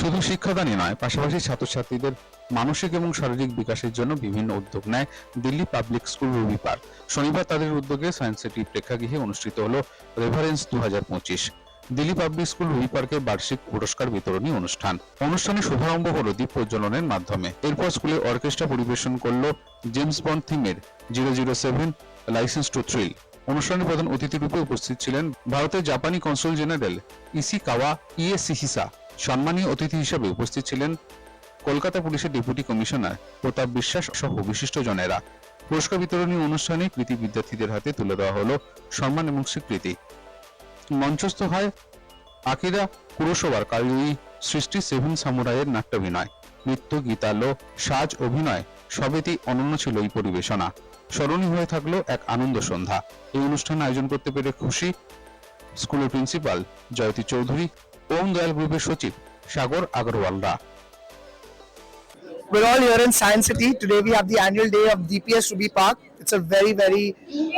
শুধু শিক্ষাদানই নয়, পাশাপাশি ছাত্রছাত্রীদের মানসিক এবং শারীরিক বিকাশের জন্য বিভিন্ন উদ্যোগ নেয় Delhi public school Rabi park. শনিবার তাদের উদ্যোগে সায়েন্স সিটি প্রেক্ষাগৃহে অনুষ্ঠিত হলো রেভারেন্স দু দিল্লি পাবলিক স্কুল রবি পার্কের বার্ষিক পুরস্কার বিতরণী অনুষ্ঠান। অনুষ্ঠানে শুভারম্ভ হলো দ্বীপ প্রজ্বলনের মাধ্যমে। এরপর স্কুলের অর্কেস্ট্রা পরিবেশন করল জেমস বন্ড থিমের zero zero seven license to thrill. অনুষ্ঠানে প্রধান অতিথি রূপে উপস্থিত ছিলেন ভারতের জাপানি কনসুল জেনারেল ইসি কাওয়া ইয়ে সিহিসা সম্মানীয় অতিথি হিসেবে উপস্থিত ছিলেন কলকাতা পুলিশের ডেপুটি কমিশনার প্রতাপ বিশ্বাস সহ বিশিষ্ট জনেরা। পুরস্কার বিতরণী অনুষ্ঠানে কৃতি বিদ্যার্থীদের হাতে তুলে দেওয়া হলো সম্মান এবং স্বীকৃতি। মঞ্চস্থ হয় আকিরা কুরোসোবার কারিগরি সৃষ্টি সেভেন সামুরাইয়ের নাট্যাভিনয়, নৃত্য, গীতালো, সাজ, অভিনয় সবেতেই অনন্য ছিল এই পরিবেশনা। স্মরণীয় হয়ে থাকল এক আনন্দ সন্ধ্যা। এই অনুষ্ঠান আয়োজন করতে পেরে খুশি স্কুলের প্রিন্সিপাল জয়তী চৌধুরী ওম দয়াল গ্রুপের সচিব সাগর আগরওয়ালরা We're all here in Science City. Today we have the annual day of DPS Ruby Park. It's a very, very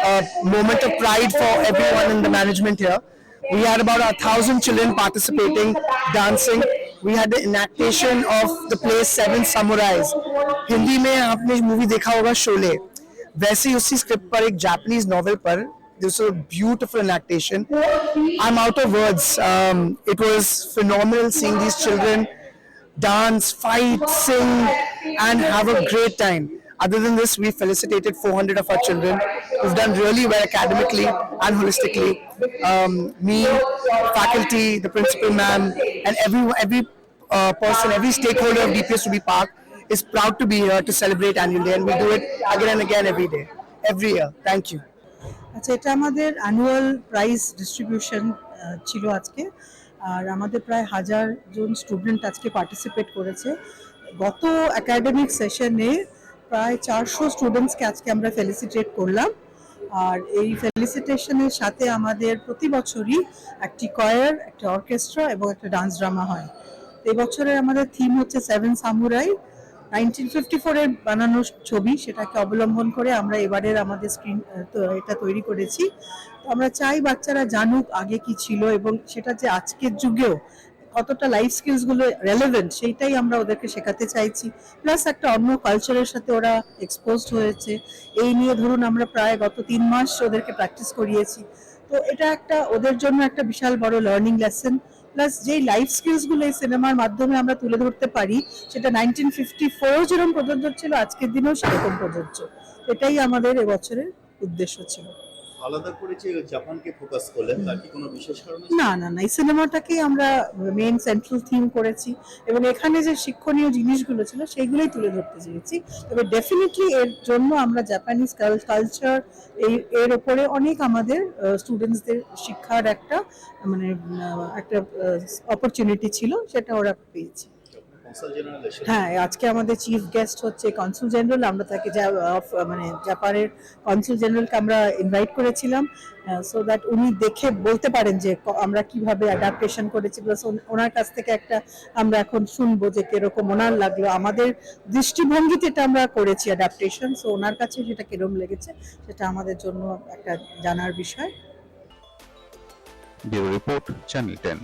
uh, moment of pride for everyone in the management here. We had about a thousand children participating, dancing. We had the enactation of the play Seven Samurais. Hindi में आपने movie देखा होगा शोले वैसे ही उसी script पर एक Japanese novel पर this was a beautiful enactation. I'm out of words. Um, it was phenomenal seeing these children dance, fight, sing, and have a great time. Other than this, we felicitated 400 of our children who've done really well academically and holistically. Um, me, faculty, the principal ma'am, and every every uh, person, every stakeholder of DPS Ruby Park is proud to be here to celebrate annual day, and we do it again and again every day, every year. Thank you. আচ্ছা এটা আমাদের annual prize distribution ছিল আজকে। আর আমাদের প্রায় হাজার জন student আজকে participate করেছে। গত একাডেমিক সেশনে প্রায় চারশো স্টুডেন্টসকে আজকে আমরা ফেলিসিটেট করলাম। আর এই ফেলিসিটেশনের সাথে আমাদের প্রতি বছরই একটি কয়ার একটা অর্কেস্ট্রা এবং একটা ডান্স ড্রামা হয়। এই বছরের আমাদের থিম হচ্ছে সেভেন সামুরাই নাইনটিন ফিফটি বানানো ছবি সেটাকে অবলম্বন করে আমরা এবারের আমাদের স্ক্রিন এটা তৈরি করেছি। তো আমরা চাই বাচ্চারা জানুক আগে কি ছিল এবং সেটা যে আজকের যুগেও কতটা লাইফ স্কিলসগুলো রেলেভেন্ট সেইটাই আমরা ওদেরকে শেখাতে চাইছি। প্লাস একটা অন্য কালচারের সাথে ওরা এক্সপোজড হয়েছে। এই নিয়ে ধরুন আমরা প্রায় গত তিন মাস ওদেরকে প্র্যাকটিস করিয়েছি। তো এটা একটা ওদের জন্য একটা বিশাল বড় লার্নিং লেসন প্লাস যেই লাইফ স্কিলসগুলো এই সিনেমার মাধ্যমে আমরা তুলে ধরতে পারি, সেটা নাইনটিন ফিফটি ফোর যেরকম প্রযোজ্য ছিল, আজকের দিনেও সেরকম প্রযোজ্য। এটাই আমাদের এবছরের উদ্দেশ্য ছিল। আলাদা করে যে জাপানকে ফোকাস করলেন, তার কি কোনো বিশেষ কারণ না না না, এই সিনেমাটাকেই আমরা মেন সেন্ট্রাল থিম করেছি এবং এখানে যে শিক্ষণীয় জিনিসগুলো ছিল সেইগুলোই তুলে ধরতে চেয়েছি। তবে ডেফিনেটলি এর জন্য আমরা জাপানিজ কালচার এই, এর ওপরে অনেক আমাদের স্টুডেন্টসদের শিক্ষার একটা মানে একটা অপরচুনিটি ছিল, সেটা ওরা পেয়েছে। হ্যাঁ আজকে আমাদের চিফ গেস্ট হচ্ছে কনসুল জেনারেল আমরা তাকে যা মানে জাপানের কনসুল জেনারেলকে আমরা ইনভাইট করেছিলাম সো দ্যাট উনি দেখে বলতে পারেন যে আমরা কীভাবে অ্যাডাপ্টেশন করেছি প্লাস ওনার কাছ থেকে একটা আমরা এখন শুনব যে কীরকম ওনার লাগল। আমাদের দৃষ্টিভঙ্গিতে এটা আমরা করেছি অ্যাডাপ্টেশন সো ওনার কাছে সেটা কীরকম লেগেছে সেটা আমাদের জন্য একটা জানার বিষয়। Bureau report channel ten.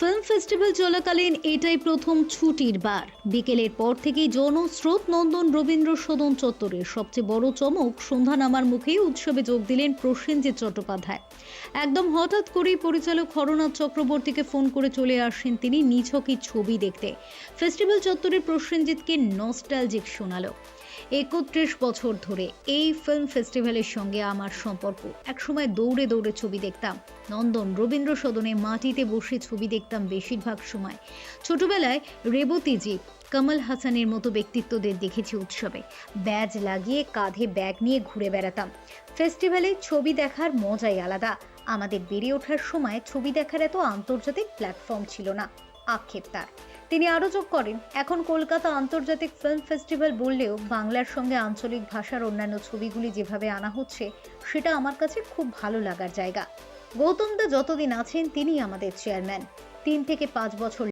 Film festival চলাকালীন এটাই প্রথম ছুটির বার। বিকেলের পর থেকেই জনস্রোত নন্দন রবীন্দ্র সদন চত্বরের সবচেয়ে বড় চমক সন্ধ্যা নামার মুখেই উৎসবে যোগ দিলেন প্রসেনজিৎ চট্টোপাধ্যায়। একদম হঠাৎ করেই পরিচালক হরনাথ চক্রবর্তীকে ফোন করে চলে আসেন তিনি, নিছকই ছবি দেখতে। ফেস্টিভ্যাল চত্বরে প্রসেনজিৎকে নস্টালজিক শোনালো। একত্রিশ বছর ধরে এই ফিল্ম ফেস্টিভ্যালের সঙ্গে আমার সম্পর্ক। একসময় দৌড়ে দৌড়ে ছবি দেখতাম। নন্দন রবীন্দ্র সদনে মাটিতে বসে ছবি দেখতাম বেশিরভাগ সময়। ছোটবেলায় রেবতীজি কমল হাসানের মতো ব্যক্তিত্বদের দেখেছি উৎসবে। ব্যাজ লাগিয়ে কাঁধে ব্যাগ নিয়ে ঘুরে বেড়াতাম। ফেস্টিভ্যালে ছবি দেখার মজাই আলাদা। আমাদের বেড়ে ওঠার সময় ছবি দেখার এত আন্তর্জাতিক প্ল্যাটফর্ম ছিল না। আক্ষেপ তার। তিনি আরও যোগ করেন, এখন কলকাতা আন্তর্জাতিক ফিল্ম ফেস্টিভ্যাল বললেও বাংলার সঙ্গে আঞ্চলিক ভাষার অন্যান্য ছবিগুলি যেভাবে আনা হচ্ছে, সেটা আমার কাছে খুব ভালো লাগার জায়গা। গৌতম দা যতদিন আছেন তিনি আমাদের চেয়ারম্যান। তিন থেকে পাঁচ বছর